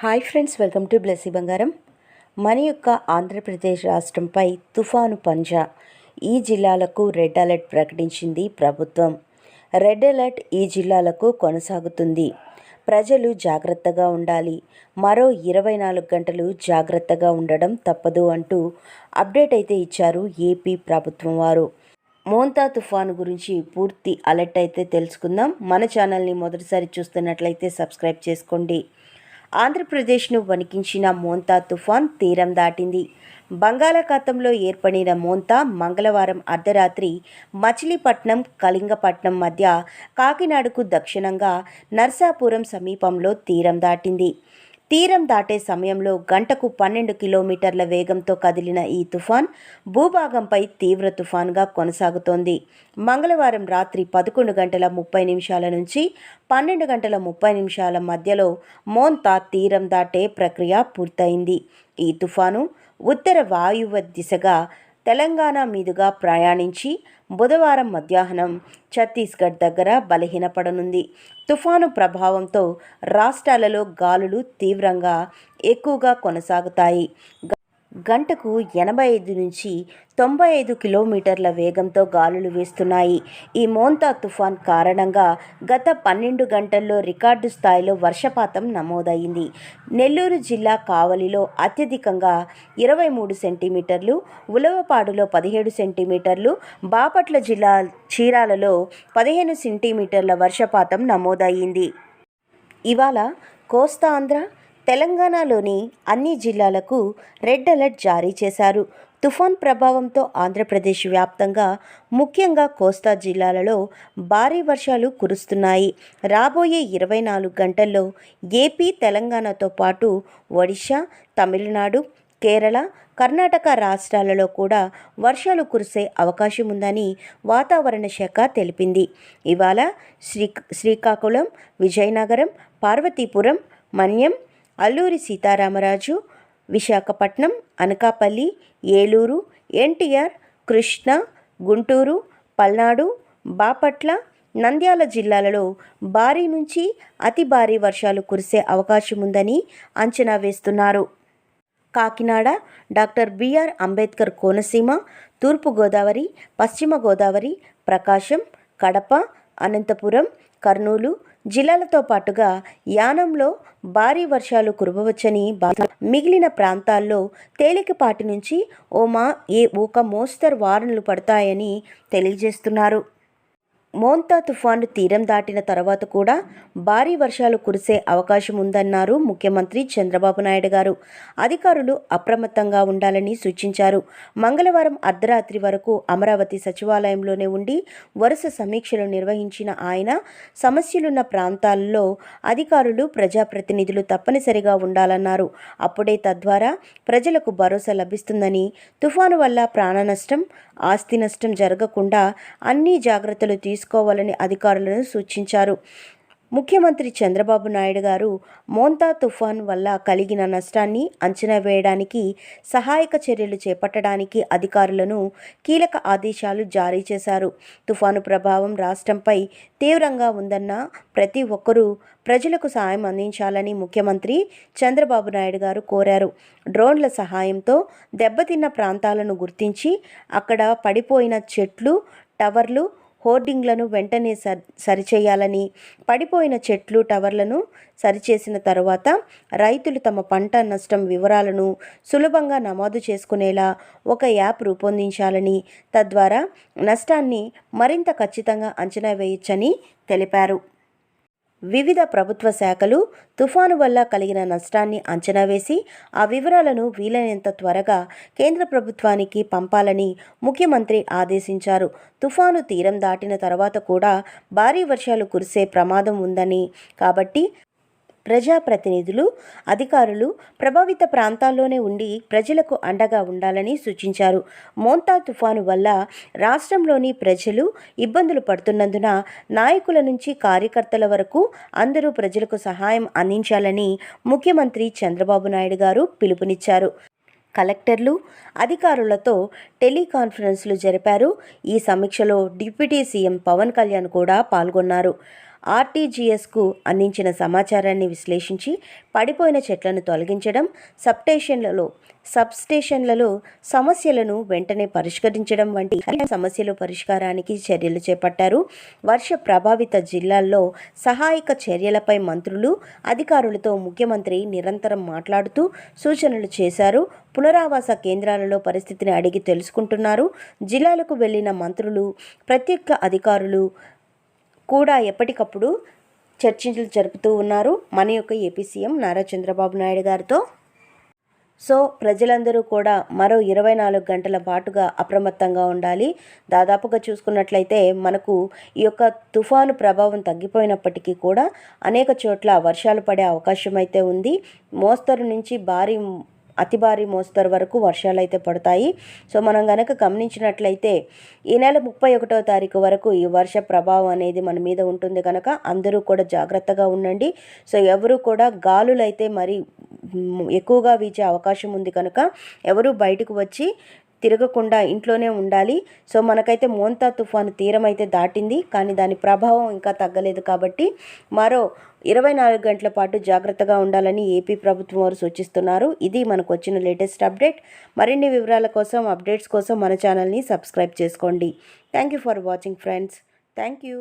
Hi friends welcome to Blessy Bangaram. మన యొక్క ఆంధ్రప్రదేశ్ రాష్ట్రంపై తుఫాను పంజా ఈ జిల్లాలకు రెడ్ అలర్ట్ ప్రకటించింది ప్రభుత్వం. రెడ్ అలర్ట్ ఈ జిల్లాలకు కొనసాగుతుంది. ప్రజలు జాగ్రత్తగా ఉండాలి. మరో ఇరవై నాలుగు గంటలు జాగ్రత్తగా ఉండడం తప్పదు అంటూ అప్డేట్ అయితే ఇచ్చారు ఏపీ ప్రభుత్వం వారు. మోంతా తుఫాను గురించి పూర్తి అలర్ట్ అయితే తెలుసుకుందాం. మన ఛానల్ని మొదటిసారి చూస్తున్నట్లయితే సబ్స్క్రైబ్ చేసుకోండి. ఆంధ్రప్రదేశ్ను వణికించిన మోంతా తుఫాన్ తీరం దాటింది. బంగాళాఖాతంలో ఏర్పడిన మోంతా మంగళవారం అర్ధరాత్రి మచిలీపట్నం కళింగపట్నం మధ్య కాకినాడకు దక్షిణంగా నర్సాపురం సమీపంలో తీరం దాటింది. తీరం దాటే సమయంలో గంటకు పన్నెండు కిలోమీటర్ల వేగంతో కదిలిన ఈ తుఫాన్ భూభాగంపై తీవ్ర తుఫాన్గా కొనసాగుతోంది. మంగళవారం రాత్రి పదకొండు గంటల ముప్పై నిమిషాల నుంచి పన్నెండు గంటల ముప్పై నిమిషాల మధ్యలో మోంతా తీరం దాటే ప్రక్రియ పూర్తయింది. ఈ తుఫాను ఉత్తర వాయువ్య దిశగా తెలంగాణ మీదుగా ప్రయాణించి బుధవారం మధ్యాహ్నం ఛత్తీస్గఢ్ దగ్గర బలహీనపడనుంది. తుఫాను ప్రభావంతో రాష్ట్రాలలో గాలులు తీవ్రంగా ఎక్కువగా కొనసాగుతాయి. గంటకు ఎనభై ఐదు నుంచి తొంభై ఐదు కిలోమీటర్ల వేగంతో గాలులు వీస్తున్నాయి. ఈ మోంతా తుఫాన్ కారణంగా గత పన్నెండు గంటల్లో రికార్డు స్థాయిలో వర్షపాతం నమోదైంది. నెల్లూరు జిల్లా కావలిలో అత్యధికంగా ఇరవై మూడు సెంటీమీటర్లు ఉలవపాడులో పదిహేడు సెంటీమీటర్లు బాపట్ల జిల్లా చీరాలలో పదిహేను సెంటీమీటర్ల వర్షపాతం నమోదయ్యింది ఇవాళ కోస్తాంధ్ర తెలంగాణలోని అన్ని జిల్లాలకు రెడ్ అలర్ట్ జారీ చేశారు. తుఫాన్ ప్రభావంతో ఆంధ్రప్రదేశ్ వ్యాప్తంగా ముఖ్యంగా కోస్తా జిల్లాలలో భారీ వర్షాలు కురుస్తున్నాయి. రాబోయే ఇరవై నాలుగు గంటల్లో ఏపీ తెలంగాణతో పాటు ఒడిశా తమిళనాడు కేరళ కర్ణాటక రాష్ట్రాలలో కూడా వర్షాలు కురిసే అవకాశం ఉందని వాతావరణ శాఖ తెలిపింది. ఇవాళ శ్రీ శ్రీకాకుళం విజయనగరం పార్వతీపురం మన్యం అల్లూరి సీతారామరాజు విశాఖపట్నం అనకాపల్లి ఏలూరు ఎన్టీఆర్ కృష్ణ గుంటూరు పల్నాడు బాపట్ల నంద్యాల జిల్లాలలో భారీ నుంచి అతి భారీ వర్షాలు కురిసే అవకాశం ఉందని అంచనా వేస్తున్నారు. కాకినాడ డాక్టర్ బిఆర్ అంబేద్కర్ కోనసీమ తూర్పుగోదావరి పశ్చిమ గోదావరి ప్రకాశం కడప అనంతపురం కర్నూలు జిల్లాలతో పాటుగా యానంలో భారీ వర్షాలు కురవవచ్చని మిగిలిన ప్రాంతాల్లో తేలికపాటి నుంచి ఓ మా ఏ ఒక మోస్తరు వారనలు పడతాయని తెలియజేస్తున్నారు. మోంతా తుఫాను తీరం దాటిన తర్వాత కూడా భారీ వర్షాలు కురిసే అవకాశం ఉందన్నారు ముఖ్యమంత్రి చంద్రబాబు నాయుడు గారు. అధికారులు అప్రమత్తంగా ఉండాలని సూచించారు. మంగళవారం అర్ధరాత్రి వరకు అమరావతి సచివాలయంలోనే ఉండి వరుస సమీక్షలు నిర్వహించిన ఆయన సమస్యలున్న ప్రాంతాల్లో అధికారులు ప్రజాప్రతినిధులు తప్పనిసరిగా ఉండాలన్నారు. అప్పుడే తద్వారా ప్రజలకు భరోసా లభిస్తుందని తుఫాను వల్ల ప్రాణ నష్టం ఆస్తి నష్టం జరగకుండా అన్ని జాగ్రత్తలు తీసుకోవాలని అధికారులను సూచించారు. ముఖ్యమంత్రి చంద్రబాబు నాయుడు గారు మోంతా తుఫాన్ వల్ల కలిగిన నష్టాన్ని అంచనా వేయడానికి సహాయక చర్యలు చేపట్టడానికి అధికారులను కీలక ఆదేశాలు జారీ చేశారు. తుఫాను ప్రభావం రాష్ట్రంపై తీవ్రంగా ఉందన్న ప్రతి ఒక్కరూ ప్రజలకు సాయం అందించాలని ముఖ్యమంత్రి చంద్రబాబు నాయుడు గారు కోరారు. డ్రోన్ల సహాయంతో దెబ్బతిన్న ప్రాంతాలను గుర్తించి అక్కడ పడిపోయిన చెట్లు టవర్లు హోర్డింగ్లను వెంటనే సర్ సరిచేయాలని పడిపోయిన చెట్లు టవర్లను సరిచేసిన తర్వాత రైతులు తమ పంట నష్టం వివరాలను సులభంగా నమోదు చేసుకునేలా ఒక యాప్ రూపొందించాలని తద్వారా నష్టాన్ని మరింత ఖచ్చితంగా అంచనా వేయొచ్చని తెలిపారు. వివిధ ప్రభుత్వ శాఖలు తుఫాను వల్ల కలిగిన నష్టాన్ని అంచనా వేసి ఆ వివరాలను వీలైనంత త్వరగా కేంద్ర ప్రభుత్వానికి పంపాలని ముఖ్యమంత్రి ఆదేశించారు. తుఫాను తీరం దాటిన తర్వాత కూడా భారీ వర్షాలు కురిసే ప్రమాదం ఉందని కాబట్టి ప్రజాప్రతినిధులు అధికారులు ప్రభావిత ప్రాంతాల్లోనే ఉండి ప్రజలకు అండగా ఉండాలని సూచించారు. మోంతా తుఫాను వల్ల రాష్ట్రంలోని ప్రజలు ఇబ్బందులు పడుతున్నందున నాయకుల నుంచి కార్యకర్తల వరకు అందరూ ప్రజలకు సహాయం అందించాలని ముఖ్యమంత్రి చంద్రబాబు నాయుడు గారు పిలుపునిచ్చారు. కలెక్టర్లు అధికారులతో టెలికాన్ఫరెన్స్లు జరిపారు. ఈ సమీక్షలో డిప్యూటీ సీఎం పవన్ కళ్యాణ్ కూడా పాల్గొన్నారు. ఆర్టీజీఎస్కు అందించిన సమాచారాన్ని విశ్లేషించి పడిపోయిన చెట్లను తొలగించడం సబ్స్టేషన్లలో సబ్స్టేషన్లలో సమస్యలను వెంటనే పరిష్కరించడం వంటి సమస్యల పరిష్కారానికి చర్యలు చేపట్టారు. వర్ష ప్రభావిత జిల్లాల్లో సహాయక చర్యలపై మంత్రులు అధికారులతో ముఖ్యమంత్రి నిరంతరం మాట్లాడుతూ సూచనలు చేశారు. పునరావాస కేంద్రాలలో పరిస్థితిని అడిగి తెలుసుకుంటున్నారు. జిల్లాలకు వెళ్ళిన మంత్రులు ప్రత్యేక అధికారులు కూడా ఎప్పటికప్పుడు చర్చలు జరుపుతూ ఉన్నారు. మన యొక్క ఏపీ సీఎం నారా చంద్రబాబు నాయుడు గారితో. సో ప్రజలందరూ కూడా మరో ఇరవై నాలుగు గంటల పాటుగా అప్రమత్తంగా ఉండాలి. దాదాపుగా చూసుకున్నట్లయితే మనకు ఈ యొక్క తుఫాను ప్రభావం తగ్గిపోయినప్పటికీ కూడా అనేక చోట్ల వర్షాలు పడే అవకాశం అయితే ఉంది. మోస్తరు నుంచి భారీ అతి భారీ మోస్తరు వరకు వర్షాలు అయితే పడతాయి. సో మనం గనక గమనించినట్లయితే ఈ నెల ముప్పై ఒకటో తారీఖు వరకు ఈ వర్ష ప్రభావం అనేది మన మీద ఉంటుంది కనుక అందరూ కూడా జాగ్రత్తగా ఉండండి. సో ఎవరు కూడా గాలులు అయితే మరి ఎక్కువగా వీచే అవకాశం ఉంది కనుక ఎవరు బయటకు వచ్చి తిరగకుండా ఇంట్లోనే ఉండాలి. సో మనకైతే మోంతా తుఫాను తీరం అయితే దాటింది. కానీ దాని ప్రభావం ఇంకా తగ్గలేదు కాబట్టి మరో ఇరవై నాలుగు గంటల పాటు జాగ్రత్తగా ఉండాలని ఏపీ ప్రభుత్వం వారు సూచిస్తున్నారు. ఇది మనకు వచ్చిన లేటెస్ట్ అప్డేట్. మరిన్ని వివరాల కోసం అప్డేట్స్ కోసం మన ఛానల్ని సబ్స్క్రైబ్ చేసుకోండి. Thank you for watching friends. Thank you.